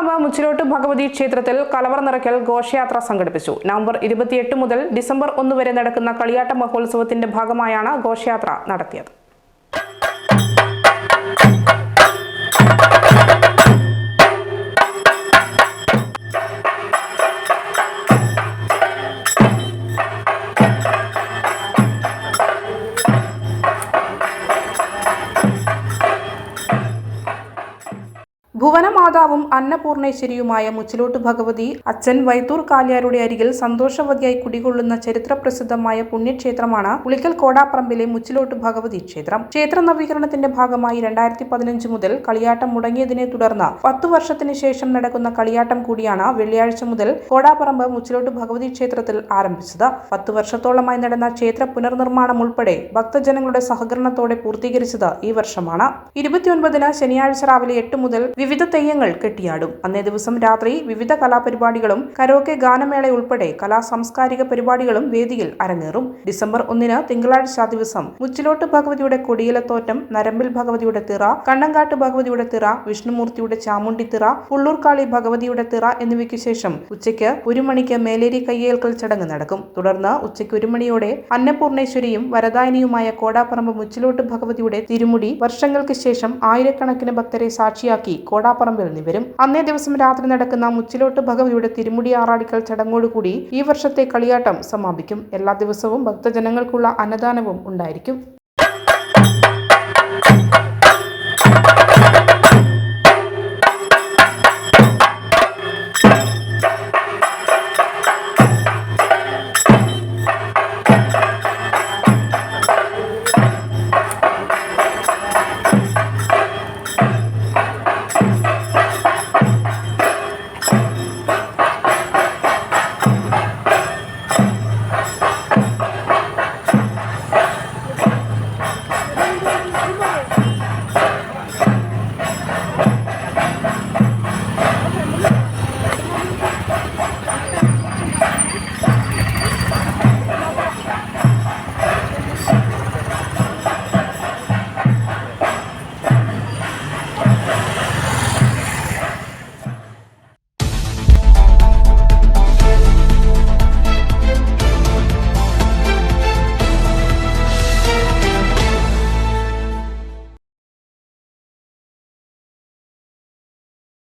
കോടാപ്പറമ്പ് മുച്ചിലോട്ട് ഭഗവതി ക്ഷേത്രത്തിൽ കലവർ നിറയ്ക്കൽ ഘോഷയാത്ര സംഘടിപ്പിച്ചു. നവംബർ ഇരുപത്തിയെട്ട് മുതൽ ഡിസംബർ ഒന്ന് വരെ നടക്കുന്ന കളിയാട്ട മഹോത്സവത്തിന്റെ ഭാഗമായാണ് ഘോഷയാത്ര നടത്തിയത്. ഭുവനമാതാവും അന്നപൂർണേശ്വരിയുമായ മുച്ചിലോട്ട് ഭഗവതി അച്ഛൻ വൈത്തൂർ കാലിയാരുടെ അരികിൽ സന്തോഷവതിയായി കുടികൊള്ളുന്ന ചരിത്രപ്രസിദ്ധമായ പുണ്യക്ഷേത്രമാണ് പുളിക്കൽ കോടാപ്പറമ്പിലെ മുച്ചിലോട്ട് ഭഗവതി ക്ഷേത്രം. ക്ഷേത്ര നവീകരണത്തിന്റെ ഭാഗമായി രണ്ടായിരത്തി പതിനഞ്ച് മുതൽ കളിയാട്ടം മുടങ്ങിയതിനെ തുടർന്ന് പത്തു വർഷത്തിന് ശേഷം നടക്കുന്ന കളിയാട്ടം കൂടിയാണ് വെള്ളിയാഴ്ച മുതൽ കോടാപ്പറമ്പ് മുച്ചിലോട്ട് ഭഗവതി ക്ഷേത്രത്തിൽ ആരംഭിച്ചത്. പത്തു വർഷത്തോളമായി നടന്ന ക്ഷേത്ര പുനർനിർമ്മാണം ഉൾപ്പെടെ ഭക്തജനങ്ങളുടെ സഹകരണത്തോടെ പൂർത്തീകരിച്ചത് ഈ വർഷമാണ്. ഇരുപത്തിയൊൻപതിന് ശനിയാഴ്ച രാവിലെ എട്ട് മുതൽ വിവിധ തെയ്യങ്ങൾ കെട്ടിയാടും. അന്നേ ദിവസം രാത്രി വിവിധ കലാപരിപാടികളും കരോക്കെ ഗാനമേള ഉൾപ്പെടെ കലാ സാംസ്കാരിക പരിപാടികളും വേദിയിൽ അരങ്ങേറും. ഡിസംബർ ഒന്നിന് തിങ്കളാഴ്ച ദിവസം മുച്ചിലോട്ട് ഭഗവതിയുടെ കൊടിയിലത്തോറ്റം നരമ്പിൽ ഭഗവതിയുടെ തിറ കണ്ണങ്കാട്ട് ഭഗവതിയുടെ തിറ വിഷ്ണുമൂർത്തിയുടെ ചാമുണ്ടി തിറ പുള്ളൂർക്കാളി ഭഗവതിയുടെ തിറ എന്നിവയ്ക്ക് ശേഷം ഉച്ചയ്ക്ക് ഒരു മണിക്ക് മേലേരി കയ്യേൽക്കൽ ചടങ്ങ് നടക്കും. തുടർന്ന് ഉച്ചയ്ക്ക് ഒരു മണിയോടെ അന്നപൂർണേശ്വരിയും വരദായനിയുമായ കോടാപ്പറമ്പ് മുച്ചിലോട്ട് ഭഗവതിയുടെ തിരുമുടി വർഷങ്ങൾക്ക് ശേഷം ആയിരക്കണക്കിന് ഭക്തരെ സാക്ഷിയാക്കി കോടാപ്പറമ്പിൽ നിവരും. അന്നേ ദിവസം രാത്രി നടക്കുന്ന മുച്ചിലോട്ട് ഭഗവതിയുടെ തിരുമുടി ആറാടിക്കൽ ചടങ്ങോടുകൂടി ഈ വർഷത്തെ കളിയാട്ടം സമാപിക്കും. എല്ലാ ദിവസവും ഭക്തജനങ്ങൾക്കുള്ള അന്നദാനവും ഉണ്ടായിരിക്കും.